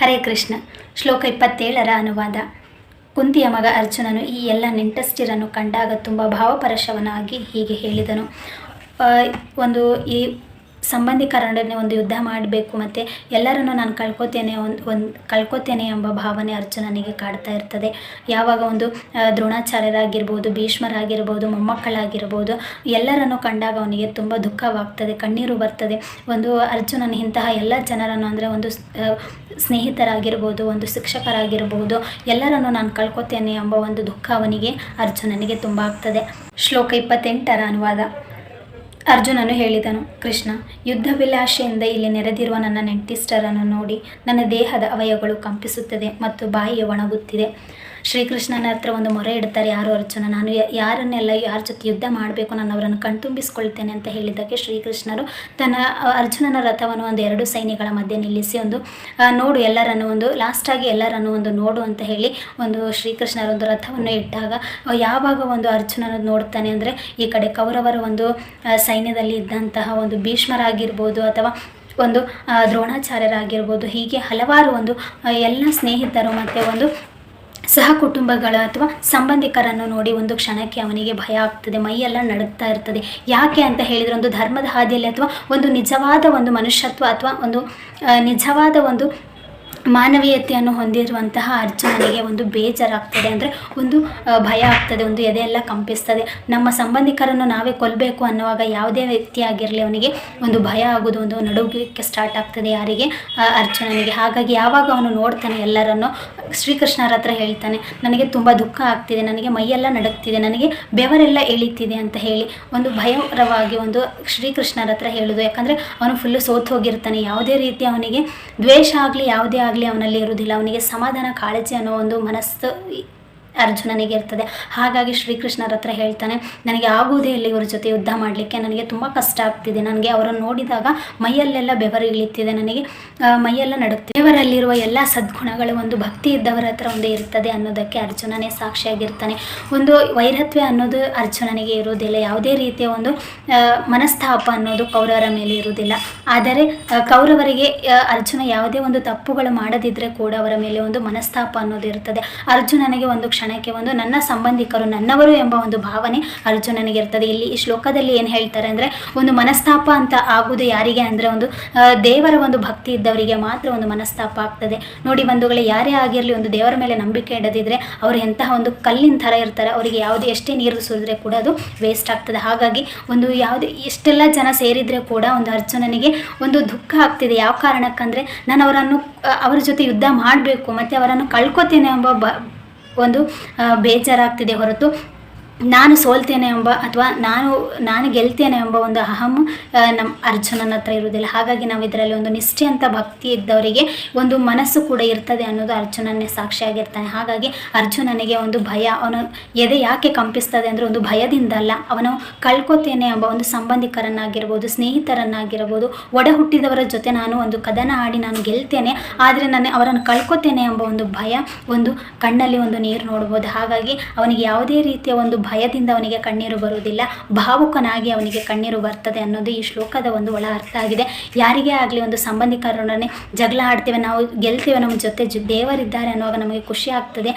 ಹರೇ ಕೃಷ್ಣ. ಶ್ಲೋಕ ಇಪ್ಪತ್ತೇಳರ ಅನುವಾದ. ಕುಂತಿಯ ಮಗ ಅರ್ಜುನನು ಈ ಎಲ್ಲ ನೆಂಟಸ್ಟಿರನ್ನು ಕಂಡಾಗ ತುಂಬ ಭಾವಪರಶವನಾಗಿ ಹೀಗೆ ಹೇಳಿದನು. ಒಂದು ಈ ಸಂಬಂಧಿಕರೊಡನೆ ಒಂದು ಯುದ್ಧ ಮಾಡಬೇಕು ಮತ್ತು ಎಲ್ಲರನ್ನು ನಾನು ಕಳ್ಕೊತೇನೆ ಒಂದು ಒಂದು, ಕಳ್ಕೊತೇನೆ ಎಂಬ ಭಾವನೆ ಅರ್ಜುನನಿಗೆ ಕಾಡ್ತಾ ಇರ್ತದೆ. ಯಾವಾಗ ಒಂದು ದ್ರೋಣಾಚಾರ್ಯರಾಗಿರ್ಬೋದು, ಭೀಷ್ಮರಾಗಿರ್ಬೋದು, ಮೊಮ್ಮಕ್ಕಳಾಗಿರ್ಬೋದು, ಎಲ್ಲರನ್ನು ಕಂಡಾಗ ಅವನಿಗೆ ತುಂಬ ದುಃಖವಾಗ್ತದೆ, ಕಣ್ಣೀರು ಬರ್ತದೆ. ಒಂದು ಅರ್ಜುನನ ಇಂತಹ ಎಲ್ಲ ಜನರನ್ನು ಅಂದರೆ ಒಂದು ಸ್ನೇಹಿತರಾಗಿರ್ಬೋದು, ಒಂದು ಶಿಕ್ಷಕರಾಗಿರ್ಬೋದು, ಎಲ್ಲರನ್ನು ನಾನು ಕಳ್ಕೊತೇನೆ ಎಂಬ ಒಂದು ದುಃಖ ಅವನಿಗೆ, ಅರ್ಜುನನಿಗೆ ತುಂಬ ಆಗ್ತದೆ. ಶ್ಲೋಕ ಇಪ್ಪತ್ತೆಂಟರ ಅನುವಾದ. ಅರ್ಜುನನು ಹೇಳಿದನು, ಕೃಷ್ಣ ಯುದ್ಧಭಿಲಾಷೆಯಿಂದ ಇಲ್ಲಿ ನೆರೆದಿರುವ ನನ್ನ ನೆಂಟಿಸ್ಟರನ್ನು ನೋಡಿ ನನ್ನ ದೇಹದ ಅವಯವಗಳು ಕಂಪಿಸುತ್ತದೆ ಮತ್ತು ಬಾಯಿಯು ಒಣಗುತ್ತಿದೆ. ಶ್ರೀಕೃಷ್ಣನ ಹತ್ರ ಒಂದು ಮೊರೆ ಇಡ್ತಾರೆ, ಯಾರು ಅರ್ಜುನ? ನಾನು ಯಾರನ್ನೆಲ್ಲ ಯಾರ ಜೊತೆ ಯುದ್ಧ ಮಾಡಬೇಕು ನಾನು ಅವರನ್ನು ಕಣ್ತುಂಬಿಸ್ಕೊಳ್ತೇನೆ ಅಂತ ಹೇಳಿದ್ದಕ್ಕೆ ಶ್ರೀಕೃಷ್ಣರು ತನ್ನ ಅರ್ಜುನನ ರಥವನ್ನು ಒಂದು ಎರಡು ಸೈನ್ಯಗಳ ಮಧ್ಯೆ ನಿಲ್ಲಿಸಿ ಒಂದು ನೋಡು ಎಲ್ಲರನ್ನು ಒಂದು ಲಾಸ್ಟಾಗಿ ಎಲ್ಲರನ್ನು ಒಂದು ನೋಡು ಅಂತ ಹೇಳಿ ಒಂದು ಶ್ರೀಕೃಷ್ಣರ ಒಂದು ರಥವನ್ನು ಇಟ್ಟಾಗ ಯಾವಾಗ ಒಂದು ಅರ್ಜುನನ ನೋಡ್ತಾನೆ ಅಂದರೆ ಈ ಕಡೆ ಕೌರವರ ಒಂದು ಸೈನ್ಯದಲ್ಲಿ ಇದ್ದಂತಹ ಒಂದು ಭೀಷ್ಮರಾಗಿರ್ಬೋದು ಅಥವಾ ಒಂದು ದ್ರೋಣಾಚಾರ್ಯರಾಗಿರ್ಬೋದು ಹೀಗೆ ಹಲವಾರು ಒಂದು ಎಲ್ಲ ಸ್ನೇಹಿತರು ಮತ್ತು ಒಂದು ಸಹ ಕುಟುಂಬಗಳ ಅಥವಾ ಸಂಬಂಧಿಕರನ್ನು ನೋಡಿ ಒಂದು ಕ್ಷಣಕ್ಕೆ ಅವನಿಗೆ ಭಯ ಆಗ್ತದೆ, ಮೈಯೆಲ್ಲ ನಡುಗ್ತಾ ಇರ್ತದೆ. ಯಾಕೆ ಅಂತ ಹೇಳಿದರೆ ಒಂದು ಧರ್ಮದ ಹಾದಿಯಲ್ಲಿ ಅಥವಾ ಒಂದು ನಿಜವಾದ ಒಂದು ಮನುಷ್ಯತ್ವ ಅಥವಾ ಒಂದು ನಿಜವಾದ ಒಂದು ಮಾನವೀಯತೆಯನ್ನು ಹೊಂದಿರುವಂತಹ ಅರ್ಜುನನಿಗೆ ಒಂದು ಬೇಜಾರಾಗ್ತದೆ ಅಂದರೆ ಒಂದು ಭಯ ಆಗ್ತದೆ, ಒಂದು ಎದೆಯೆಲ್ಲ ಕಂಪಿಸ್ತದೆ. ನಮ್ಮ ಸಂಬಂಧಿಕರನ್ನು ನಾವೇ ಕೊಲ್ಲಬೇಕು ಅನ್ನುವಾಗ ಯಾವುದೇ ವ್ಯಕ್ತಿಯಾಗಿರಲಿ ಅವನಿಗೆ ಒಂದು ಭಯ ಆಗೋದು, ಒಂದು ನಡುಗಲಿಕ್ಕೆ ಸ್ಟಾರ್ಟ್ ಆಗ್ತದೆ ಯಾರಿಗೆ? ಅರ್ಜುನನಿಗೆ. ಹಾಗಾಗಿ ಯಾವಾಗ ಅವನು ನೋಡ್ತಾನೆ ಎಲ್ಲರನ್ನು ಶ್ರೀಕೃಷ್ಣರ ಹತ್ರ ಹೇಳ್ತಾನೆ, ನನಗೆ ತುಂಬ ದುಃಖ ಆಗ್ತಿದೆ, ನನಗೆ ಮೈಯೆಲ್ಲ ನಡುಗ್ತಿದೆ, ನನಗೆ ಬೆವರೆಲ್ಲ ಎಳಿತಿದೆ ಅಂತ ಹೇಳಿ ಒಂದು ಭಯರವಾಗಿ ಒಂದು ಶ್ರೀಕೃಷ್ಣರ ಹತ್ರ ಹೇಳೋದು. ಯಾಕಂದರೆ ಅವನು ಫುಲ್ಲು ಸೋತು ಹೋಗಿರ್ತಾನೆ. ಯಾವುದೇ ರೀತಿ ಅವನಿಗೆ ದ್ವೇಷ ಆಗಲಿ, ಯಾವುದೇ ಆಗಲಿ ಅವನಲ್ಲಿ ಇರುವುದಿಲ್ಲ ಅವನಿಗೆ ಸಮಾಧಾನ ಕಾಳಜಿ ಅನ್ನೋ ಒಂದು ಮನಸ್ಸು ಅರ್ಜುನನಿಗೆ ಇರ್ತದೆ. ಹಾಗಾಗಿ ಶ್ರೀಕೃಷ್ಣರ ಹತ್ರ ಹೇಳ್ತಾನೆ, ನನಗೆ ಆಗುವುದೇ ಇಲ್ಲ ಇವರ ಜೊತೆ ಯುದ್ಧ ಮಾಡಲಿಕ್ಕೆ, ನನಗೆ ತುಂಬ ಕಷ್ಟ ಆಗ್ತಿದೆ. ನನಗೆ ಅವರನ್ನು ನೋಡಿದಾಗ ಮೈಯಲ್ಲೆಲ್ಲ ಬೆವರು ಇಳಿತಿದೆ ನನಗೆ. ಮೈಯೆಲ್ಲ ನಡುಗ್ತಿದೆ. ದೇವರಲ್ಲಿರುವ ಎಲ್ಲ ಸದ್ಗುಣಗಳು ಒಂದು ಭಕ್ತಿ ಇದ್ದವರ ಹತ್ರ ಒಂದು ಇರ್ತದೆ ಅನ್ನೋದಕ್ಕೆ ಅರ್ಜುನನೇ ಸಾಕ್ಷಿಯಾಗಿರ್ತಾನೆ. ಒಂದು ವೈರತ್ವ ಅನ್ನೋದು ಅರ್ಜುನನಿಗೆ ಇರುವುದಿಲ್ಲ. ಯಾವುದೇ ರೀತಿಯ ಒಂದು ಮನಸ್ತಾಪ ಅನ್ನೋದು ಕೌರವರ ಮೇಲೆ ಇರುವುದಿಲ್ಲ. ಆದರೆ ಕೌರವರಿಗೆ ಅರ್ಜುನ ಯಾವುದೇ ಒಂದು ತಪ್ಪುಗಳು ಮಾಡದಿದ್ದರೆ ಕೂಡ ಅವರ ಮೇಲೆ ಒಂದು ಮನಸ್ತಾಪ ಅನ್ನೋದು ಇರ್ತದೆ. ಅರ್ಜುನನಿಗೆ ಒಂದು ಕ್ಷಣಕ್ಕೆ ಒಂದು ನನ್ನ ಸಂಬಂಧಿಕರು, ನನ್ನವರು ಎಂಬ ಒಂದು ಭಾವನೆ ಅರ್ಜುನನಿಗೆ ಇರ್ತದೆ ಇಲ್ಲಿ ಈ ಶ್ಲೋಕದಲ್ಲಿ ಏನು ಹೇಳ್ತಾರೆ ಅಂದರೆ, ಒಂದು ಮನಸ್ತಾಪ ಅಂತ ಆಗುವುದು ಯಾರಿಗೆ ಅಂದರೆ, ಒಂದು ದೇವರ ಒಂದು ಭಕ್ತಿ ಇದ್ದವರಿಗೆ ಮಾತ್ರ ಒಂದು ಮನಸ್ತಾಪ ಆಗ್ತದೆ. ನೋಡಿ ಬಂಧುಗಳೇ, ಯಾರೇ ಆಗಿರಲಿ ಒಂದು ದೇವರ ಮೇಲೆ ನಂಬಿಕೆ ಇಡದಿದ್ರೆ ಅವರು ಎಂತಹ ಒಂದು ಕಲ್ಲಿನ ಥರ ಇರ್ತಾರೆ. ಅವರಿಗೆ ಯಾವುದು ಎಷ್ಟೇ ನೀರು ಸುರಿದ್ರೆ ಕೂಡ ಅದು ವೇಸ್ಟ್ ಆಗ್ತದೆ. ಹಾಗಾಗಿ ಒಂದು ಯಾವುದು ಇಷ್ಟೆಲ್ಲ ಜನ ಸೇರಿದರೆ ಕೂಡ ಒಂದು ಅರ್ಜುನನಿಗೆ ಒಂದು ದುಃಖ ಆಗ್ತಿದೆ. ಯಾವ ಕಾರಣಕ್ಕಂದರೆ, ನಾನು ಅವರನ್ನು ಅವರ ಜೊತೆ ಯುದ್ಧ ಮಾಡಬೇಕು, ಮತ್ತು ಅವರನ್ನು ಕಳ್ಕೊತೇನೆ ಎಂಬ ಬ ಒಂದು ಬೇಜಾರಾಗ್ತಿದೆ ಹೊರತು. ನಾನು ಸೋಲ್ತೇನೆ ಎಂಬ ಅಥವಾ ನಾನು ನಾನು ಗೆಲ್ತೇನೆ ಎಂಬ ಒಂದು ಅಹಂ ನಮ್ಮ ಅರ್ಜುನನ ಹತ್ರ ಇರುವುದಿಲ್ಲ. ಹಾಗಾಗಿ ನಾವು ಇದರಲ್ಲಿ ಒಂದು ನಿಷ್ಠೆ ಅಂತ ಭಕ್ತಿ ಇದ್ದವರಿಗೆ ಒಂದು ಮನಸ್ಸು ಕೂಡ ಇರ್ತದೆ ಅನ್ನೋದು ಅರ್ಜುನನೇ ಸಾಕ್ಷಿಯಾಗಿರ್ತಾನೆ. ಹಾಗಾಗಿ ಅರ್ಜುನನಿಗೆ ಒಂದು ಭಯ, ಅವನು ಎದೆ ಯಾಕೆ ಕಂಪಿಸ್ತದೆ ಅಂದರೆ ಒಂದು ಭಯದಿಂದಲ್ಲ. ಅವನು ಕಳ್ಕೊತೇನೆ ಎಂಬ ಒಂದು ಸಂಬಂಧಿಕರನ್ನಾಗಿರ್ಬೋದು, ಸ್ನೇಹಿತರನ್ನಾಗಿರ್ಬೋದು, ಒಡ ಹುಟ್ಟಿದವರ ಜೊತೆ ನಾನು ಒಂದು ಕದನ ಆಡಿ ನಾನು ಗೆಲ್ತೇನೆ, ಆದರೆ ನಾನು ಅವರನ್ನು ಕಳ್ಕೊತೇನೆ ಎಂಬ ಒಂದು ಭಯ, ಒಂದು ಕಣ್ಣಲ್ಲಿ ಒಂದು ನೀರು ನೋಡ್ಬೋದು. ಹಾಗಾಗಿ ಅವನಿಗೆ ಯಾವುದೇ ರೀತಿಯ ಒಂದು ಭಯದಿಂದ ಅವನಿಗೆ ಕಣ್ಣೀರು ಬರುವುದಿಲ್ಲ, ಭಾವುಕನಾಗಿ ಅವನಿಗೆ ಕಣ್ಣೀರು ಬರ್ತದೆ ಅನ್ನೋದು ಈ ಶ್ಲೋಕದ ಒಂದು ಒಳ ಅರ್ಥ ಆಗಿದೆ. ಯಾರಿಗೇ ಆಗಲಿ ಒಂದು ಸಂಬಂಧಿಕರೊಡನೆ ಜಗಳ ಆಡ್ತೇವೆ, ನಾವು ಗೆಲ್ತೇವೆ ನಮ್ಮ ಜೊತೆ ದೇವರಿದ್ದಾರೆ ಅನ್ನುವಾಗ ನಮಗೆ ಖುಷಿ ಆಗ್ತದೆ.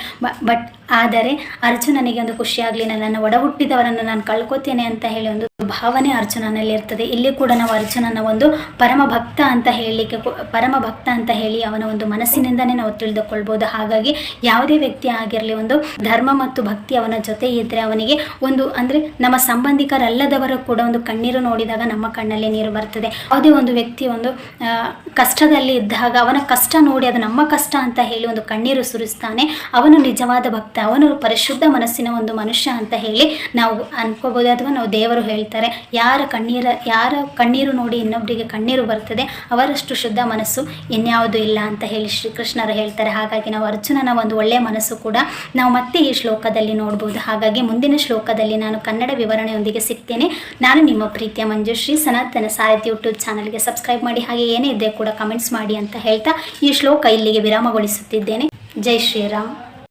ಬಟ್ ಆದರೆ ಅರ್ಜುನನಿಗೆ ಒಂದು ಖುಷಿಯಾಗಲಿ ನನ್ನ ಒಡ ಹುಟ್ಟಿದವರನ್ನು ನಾನು ಕಳ್ಕೊತೇನೆ ಅಂತ ಹೇಳಿ ಒಂದು ಭಾವನೆ ಅರ್ಜುನನಲ್ಲಿ ಇರ್ತದೆ. ಇಲ್ಲಿ ಕೂಡ ನಾವು ಅರ್ಜುನನ ಒಂದು ಪರಮ ಭಕ್ತ ಅಂತ ಹೇಳಲಿಕ್ಕೆ ಪರಮ ಭಕ್ತ ಅಂತ ಹೇಳಿ ಅವನ ಒಂದು ಮನಸ್ಸಿನಿಂದನೇ ನಾವು ತಿಳಿದುಕೊಳ್ಬೋದು. ಹಾಗಾಗಿ ಯಾವುದೇ ವ್ಯಕ್ತಿ ಆಗಿರಲಿ, ಒಂದು ಧರ್ಮ ಮತ್ತು ಭಕ್ತಿ ಅವನ ಜೊತೆ ಇದ್ದರೆ ಅವನಿಗೆ ಒಂದು ಅಂದರೆ ನಮ್ಮ ಸಂಬಂಧಿಕರಲ್ಲದವರು ಕೂಡ ಒಂದು ಕಣ್ಣೀರು ನೋಡಿದಾಗ ನಮ್ಮ ಕಣ್ಣಲ್ಲಿ ನೀರು ಬರ್ತದೆ. ಯಾವುದೇ ಒಂದು ವ್ಯಕ್ತಿ ಒಂದು ಕಷ್ಟದಲ್ಲಿ ಇದ್ದಾಗ ಅವನ ಕಷ್ಟ ನೋಡಿ ಅದು ನಮ್ಮ ಕಷ್ಟ ಅಂತ ಹೇಳಿ ಒಂದು ಕಣ್ಣೀರು ಸುರಿಸ್ತಾನೆ. ಅವನು ನಿಜವಾದ ಭಕ್ತ ಅವನು ಪರಿಶುದ್ಧ ಮನಸ್ಸಿನ ಒಂದು ಮನುಷ್ಯ ಅಂತ ಹೇಳಿ ನಾವು ಅನ್ಕೋಬೋದು ಅಥವಾ ನಾವು ದೇವರು ಹೇಳ್ತಾರೆ. ಯಾರ ಕಣ್ಣೀರ, ಯಾರ ಕಣ್ಣೀರು ನೋಡಿ ಇನ್ನೊಬ್ಬರಿಗೆ ಕಣ್ಣೀರು ಬರ್ತದೆ, ಅವರಷ್ಟು ಶುದ್ಧ ಮನಸ್ಸು ಇನ್ಯಾವುದು ಇಲ್ಲ ಅಂತ ಹೇಳಿ ಶ್ರೀಕೃಷ್ಣರು ಹೇಳ್ತಾರೆ. ಹಾಗಾಗಿ ನಾವು ಅರ್ಜುನನ ಒಂದು ಒಳ್ಳೆಯ ಮನಸ್ಸು ಕೂಡ ನಾವು ಮತ್ತೆ ಈ ಶ್ಲೋಕದಲ್ಲಿ ನೋಡ್ಬೋದು. ಹಾಗಾಗಿ ಮುಂದಿನ ಶ್ಲೋಕದಲ್ಲಿ ನಾನು ಕನ್ನಡ ವಿವರಣೆಯೊಂದಿಗೆ ಸಿಗ್ತೇನೆ. ನಾನು ನಿಮ್ಮ ಪ್ರೀತಿಯ ಮಂಜುಶ್ರೀ, ಸನಾತನ ಸಾಹಿತ್ಯ ಯೂಟ್ಯೂಬ್ ಚಾನಲ್ಗೆ ಸಬ್ಸ್ಕ್ರೈಬ್ ಮಾಡಿ, ಹಾಗೆ ಏನೇ ಇದ್ದರೆ ಕೂಡ ಕಮೆಂಟ್ಸ್ ಮಾಡಿ ಅಂತ ಹೇಳ್ತಾ ಈ ಶ್ಲೋಕ ಇಲ್ಲಿಗೆ ವಿರಾಮಗೊಳಿಸುತ್ತಿದ್ದೇನೆ. ಜೈ ಶ್ರೀರಾಮ್.